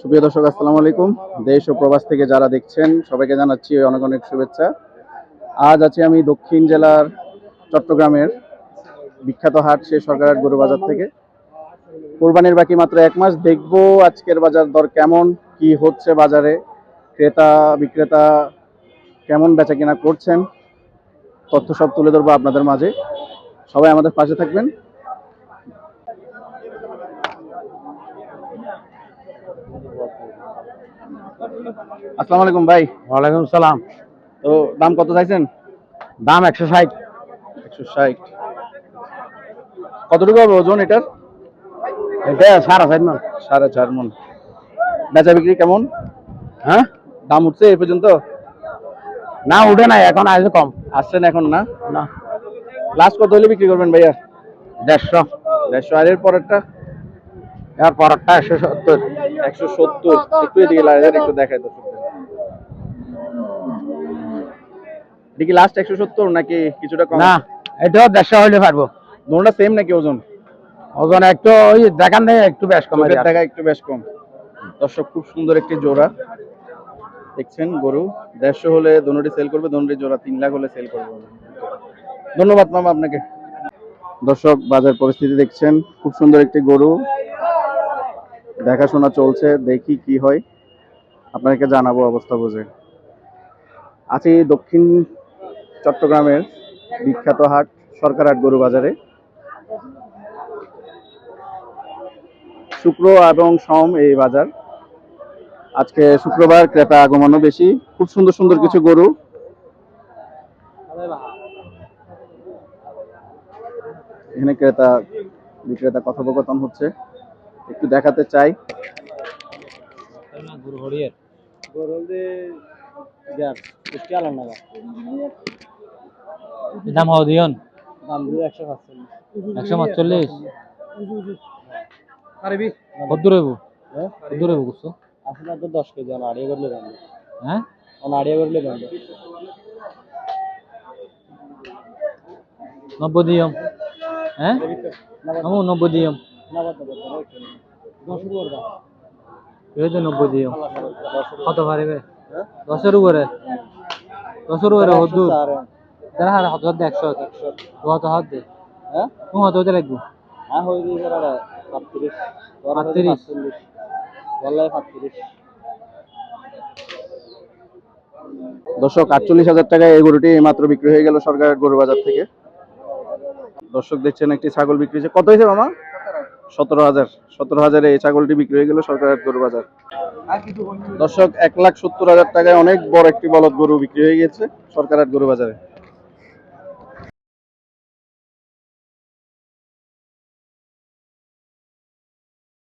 সুপ্রিয় দর্শক, আসসালামু আলাইকুম। দেশ ও প্রবাস থেকে যারা দেখছেন, সবাইকে জানাচ্ছি অনেক অনেক শুভেচ্ছা। আজ আছি আমি দক্ষিণ জেলার চট্টগ্রামের বিখ্যাত হাট সে সরকারের গরু বাজার থেকে। কোরবানির বাকি মাত্র এক মাস, দেখব আজকের বাজার দর কেমন, কি হচ্ছে বাজারে, ক্রেতা, বিক্রেতা কেমন বেচা কিনা করছেন, তথ্য সব তুলে ধরবো আপনাদের মাঝে। সবাই আমাদের পাশে থাকবেন। আসসালামু আলাইকুম ভাই। ওয়ালাইকুম সালাম। তো দাম কত চাইছেন? দাম একশো ষাট। একশো ষাট। কতটুকু হবে ওজন এটার? এটা সাড়ে চার মন। সাড়ে চার মন। বেচা বিক্রি কেমন? হ্যাঁ? দাম উঠছে এ পর্যন্ত? না উঠে নাই এখন আসবে কম। আসছেন এখন না? না। লাস্ট কত হলে বিক্রি করবেন ভাইয়া? দেড়শো। দেড়শো। আর এর পরেরটা? এর পরেরটা একশো সত্তর। একশো সত্তর। একটু এদিকে লাগে একটু দেখাই তো দেখি লাস্ট একশো সত্তর নাকি কিছুটা কম? না এটাও দেড়শো হইলে পারব। দুটোটা সেম নাকি ওজন? ওজন একটু ওই দেখান নেই একটু বেশ কম দেখা একটু বেশ কম। দর্শক খুব সুন্দর একটি জোড়া। দেখছেন গরু দেড়শো হলে দোনোটি সেল করবে দোনোটি জোড়া তিন লাখ হলে সেল করবে। ধন্যবাদ মামা আপনাকে। দর্শক বাজার পরিস্থিতি দেখছেন খুব সুন্দর একটি গরু। দেখাশোনা চলছে, দেখি কি হয়। আপনাকে জানাব অবস্থা বুঝে। আছি দক্ষিণ চট্টগ্রামের বিখ্যাত হাট, সরকার হাট গরু বাজারে শুক্র এবং সোম এই বাজার। আজকে শুক্রবার ক্রেতা আগমনও বেশি, খুব সুন্দর সুন্দর কিছু গরু। এখানে ক্রেতা বিক্রেতা কথোপকথন হচ্ছে। একটু দেখাতে চাই। দাম হওয়া দিয়ন দাম একশো একশো পাঁচচল্লিশ কত দূর হইব? কত দূর হইব কুসো আপনার তো দশ কেজি আড়িয়ে করলে হ্যাঁ? আড়িয়ে করলে দাম নব্বই দিয়ম। হ্যাঁ? নব্বই দিয়ম। এই তো নব্বই দিয়ম কত পারিবে দশের উপরে। দশের উপরে হদুর তারা হার হাজার দে একশো। দু হাত দে হ্যাঁ? দু হাজার হতে লাগবো। হ্যাঁ হয়ে গিয়েছে দাদা সাতত্রিশ। সাতত্রিশ। বললাই সাতত্রিশ। দর্শক আটচল্লিশ হাজার টাকায় এই গরুটি মাত্র বিক্রি হয়ে গেল সরকারের গরু বাজার থেকে। দর্শক দেখছেন একটি ছাগল বিক্রি হয়েছে। কত হয়েছে মামা? সতেরো হাজার, সতেরো হাজারে এই ছাগলটি বিক্রি হয়ে গেল সরকারের গরু বাজার। দর্শক, এক লাখ সত্তর হাজার টাকায় অনেক বড় একটি বলদ গরু বিক্রি হয়ে গেছে সরকারের গরু বাজারে।